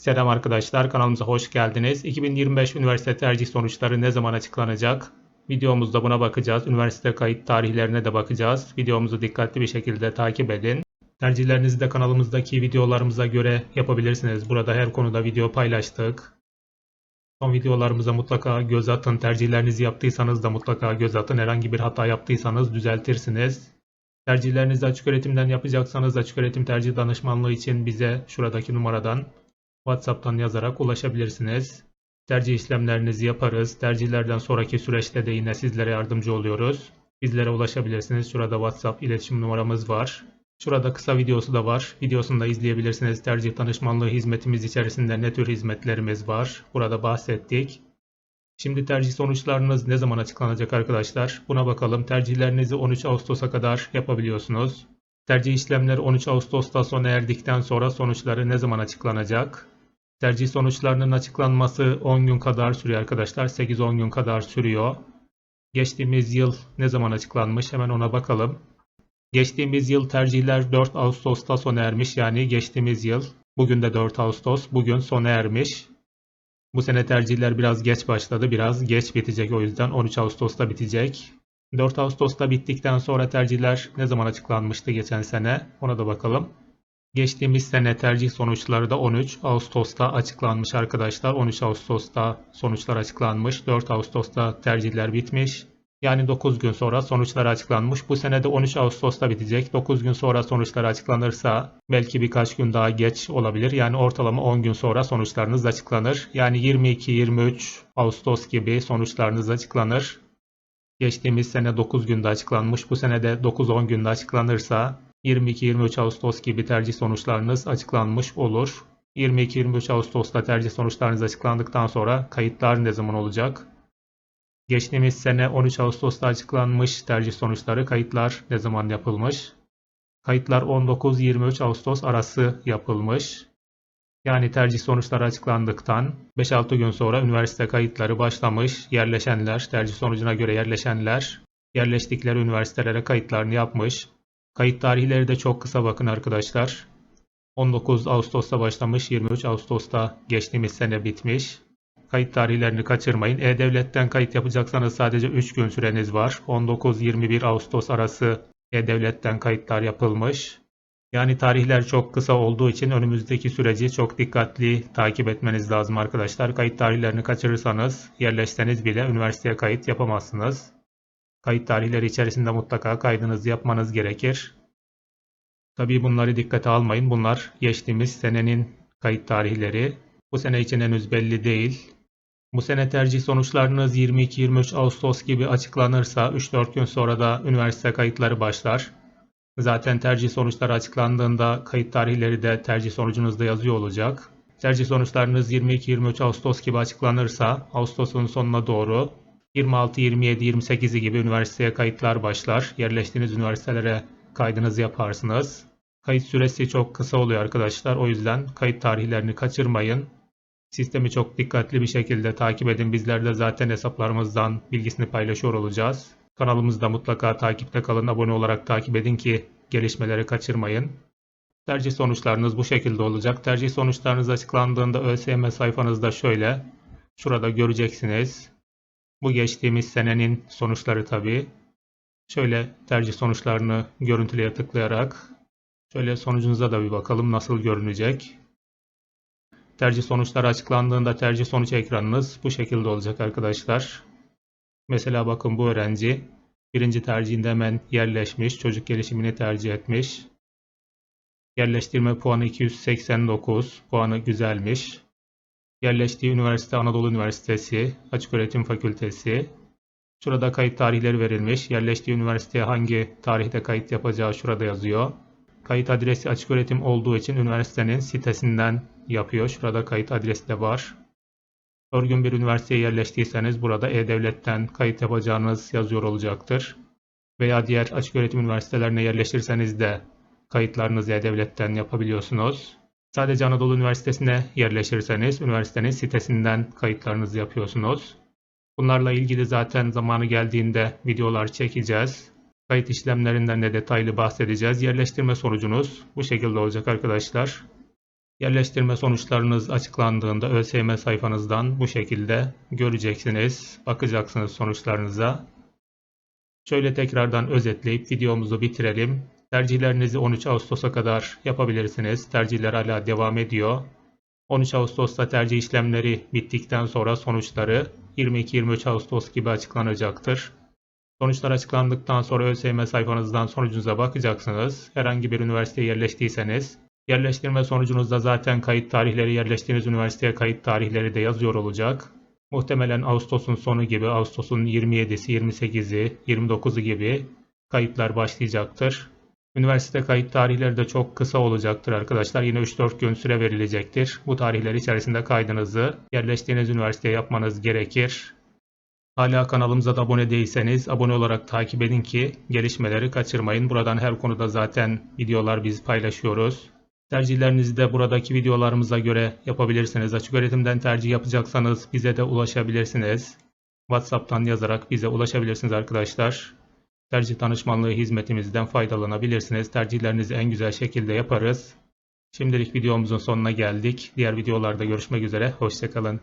Selam arkadaşlar, kanalımıza hoş geldiniz. 2025 üniversite tercih sonuçları ne zaman açıklanacak? Videomuzda buna bakacağız. Üniversite kayıt tarihlerine de bakacağız. Videomuzu dikkatli bir şekilde takip edin. Tercihlerinizi de kanalımızdaki videolarımıza göre yapabilirsiniz. Burada her konuda video paylaştık. Son videolarımıza mutlaka göz atın. Tercihlerinizi yaptıysanız da mutlaka göz atın. Herhangi bir hata yaptıysanız düzeltirsiniz. Tercihlerinizi açık öğretimden yapacaksanız açık öğretim tercih danışmanlığı için bize şuradaki numaradan WhatsApp'tan yazarak ulaşabilirsiniz. Tercih işlemlerinizi yaparız. Tercihlerden sonraki süreçte de yine sizlere yardımcı oluyoruz. Bizlere ulaşabilirsiniz. Şurada WhatsApp iletişim numaramız var. Şurada kısa videosu da var. Videosunu da izleyebilirsiniz. Tercih danışmanlığı hizmetimiz içerisinde ne tür hizmetlerimiz var? Burada bahsettik. Şimdi tercih sonuçlarınız ne zaman açıklanacak arkadaşlar? Buna bakalım. Tercihlerinizi 13 Ağustos'a kadar yapabiliyorsunuz. Tercih işlemleri 13 Ağustos'ta sona erdikten sonra sonuçları ne zaman açıklanacak? Tercih sonuçlarının açıklanması 10 gün kadar sürüyor arkadaşlar. 8-10 gün kadar sürüyor. Geçtiğimiz yıl ne zaman açıklanmış? Hemen ona bakalım. Geçtiğimiz yıl tercihler 4 Ağustos'ta sona ermiş. Yani geçtiğimiz yıl. Bugün de 4 Ağustos. Bugün sona ermiş. Bu sene tercihler biraz geç başladı. Biraz geç bitecek o yüzden 13 Ağustos'ta bitecek. 4 Ağustos'ta bittikten sonra tercihler ne zaman açıklanmıştı geçen sene? Ona da bakalım. Geçtiğimiz sene tercih sonuçları da 13 Ağustos'ta açıklanmış arkadaşlar. 13 Ağustos'ta sonuçlar açıklanmış. 4 Ağustos'ta tercihler bitmiş. Yani 9 gün sonra sonuçlar açıklanmış. Bu sene de 13 Ağustos'ta bitecek. 9 gün sonra sonuçlar açıklanırsa belki birkaç gün daha geç olabilir. Yani ortalama 10 gün sonra sonuçlarınız açıklanır. Yani 22-23 Ağustos gibi sonuçlarınız açıklanır. Geçtiğimiz sene 9 günde açıklanmış. Bu sene de 9-10 günde açıklanırsa 22-23 Ağustos gibi tercih sonuçlarınız açıklanmış olur. 22-23 Ağustos'ta tercih sonuçlarınız açıklandıktan sonra kayıtlar ne zaman olacak? Geçtiğimiz sene 13 Ağustos'ta açıklanmış tercih sonuçları kayıtlar ne zaman yapılmış? Kayıtlar 19-23 Ağustos arası yapılmış. Yani tercih sonuçları açıklandıktan 5-6 gün sonra üniversite kayıtları başlamış. Yerleşenler, tercih sonucuna göre yerleşenler yerleştikleri üniversitelere kayıtlarını yapmış. Kayıt tarihleri de çok kısa bakın arkadaşlar. 19 Ağustos'ta başlamış, 23 Ağustos'ta geçtiğimiz sene bitmiş. Kayıt tarihlerini kaçırmayın. E-Devlet'ten kayıt yapacaksanız sadece 3 gün süreniz var. 19-21 Ağustos arası E-Devlet'ten kayıtlar yapılmış. Yani tarihler çok kısa olduğu için önümüzdeki süreci çok dikkatli takip etmeniz lazım arkadaşlar. Kayıt tarihlerini kaçırırsanız yerleşseniz bile üniversiteye kayıt yapamazsınız. Kayıt tarihleri içerisinde mutlaka kaydınızı yapmanız gerekir. Tabii bunları dikkate almayın. Bunlar geçtiğimiz senenin kayıt tarihleri. Bu sene için henüz belli değil. Bu sene tercih sonuçlarınız 22-23 Ağustos gibi açıklanırsa 3-4 gün sonra da üniversite kayıtları başlar. Zaten tercih sonuçları açıklandığında kayıt tarihleri de tercih sonucunuzda yazıyor olacak. Tercih sonuçlarınız 22-23 Ağustos gibi açıklanırsa Ağustos'un sonuna doğru 26, 27, 28'i gibi üniversiteye kayıtlar başlar. Yerleştiğiniz üniversitelere kaydınızı yaparsınız. Kayıt süresi çok kısa oluyor arkadaşlar. O yüzden kayıt tarihlerini kaçırmayın. Sistemi çok dikkatli bir şekilde takip edin. Bizler de zaten hesaplarımızdan bilgisini paylaşıyor olacağız. Kanalımızda mutlaka takipte kalın. Abone olarak takip edin ki gelişmeleri kaçırmayın. Tercih sonuçlarınız bu şekilde olacak. Tercih sonuçlarınız açıklandığında ÖSYM sayfanızda şöyle. Şurada göreceksiniz. Bu geçtiğimiz senenin sonuçları tabi. Şöyle tercih sonuçlarını görüntüleye tıklayarak şöyle sonucunuza da bir bakalım nasıl görünecek. Tercih sonuçları açıklandığında tercih sonuç ekranınız bu şekilde olacak arkadaşlar. Mesela bakın bu öğrenci birinci tercihinde hemen yerleşmiş, çocuk gelişimini tercih etmiş. Yerleştirme puanı 289, puanı güzelmiş. Yerleştiği üniversite Anadolu Üniversitesi, Açıköğretim Fakültesi. Şurada kayıt tarihleri verilmiş. Yerleştiği üniversiteye hangi tarihte kayıt yapacağı şurada yazıyor. Kayıt adresi açıköğretim olduğu için üniversitenin sitesinden yapıyor. Şurada kayıt adresi de var. Örgün bir üniversiteye yerleştiyseniz burada E-Devlet'ten kayıt yapacağınız yazıyor olacaktır. Veya diğer açıköğretim üniversitelerine yerleşirseniz de kayıtlarınızı E-Devlet'ten yapabiliyorsunuz. Sadece Anadolu Üniversitesi'ne yerleşirseniz üniversitenin sitesinden kayıtlarınızı yapıyorsunuz. Bunlarla ilgili zaten zamanı geldiğinde videolar çekeceğiz. Kayıt işlemlerinden de detaylı bahsedeceğiz. Yerleştirme sonucunuz bu şekilde olacak arkadaşlar. Yerleştirme sonuçlarınız açıklandığında ÖSYM sayfanızdan bu şekilde göreceksiniz. Bakacaksınız sonuçlarınıza. Şöyle tekrardan özetleyip videomuzu bitirelim. Tercihlerinizi 13 Ağustos'a kadar yapabilirsiniz. Tercihler hala devam ediyor. 13 Ağustos'ta tercih işlemleri bittikten sonra sonuçları 22-23 Ağustos gibi açıklanacaktır. Sonuçlar açıklandıktan sonra ÖSYM sayfanızdan sonucunuza bakacaksınız. Herhangi bir üniversiteye yerleştiyseniz yerleştirme sonucunuzda zaten kayıt tarihleri yerleştiğiniz üniversiteye kayıt tarihleri de yazıyor olacak. Muhtemelen Ağustos'un sonu gibi Ağustos'un 27'si, 28'i, 29'u gibi kayıtlar başlayacaktır. Üniversite kayıt tarihleri de çok kısa olacaktır arkadaşlar. Yine 3-4 gün süre verilecektir. Bu tarihler içerisinde kaydınızı yerleştiğiniz üniversiteye yapmanız gerekir. Hala kanalımıza da abone değilseniz abone olarak takip edin ki gelişmeleri kaçırmayın. Buradan her konuda zaten videolar biz paylaşıyoruz. Tercihlerinizi de buradaki videolarımıza göre yapabilirsiniz. Açık öğretimden tercih yapacaksanız bize de ulaşabilirsiniz. WhatsApp'tan yazarak bize ulaşabilirsiniz arkadaşlar. Tercih danışmanlığı hizmetimizden faydalanabilirsiniz. Tercihlerinizi en güzel şekilde yaparız. Şimdilik videomuzun sonuna geldik. Diğer videolarda görüşmek üzere. Hoşçakalın.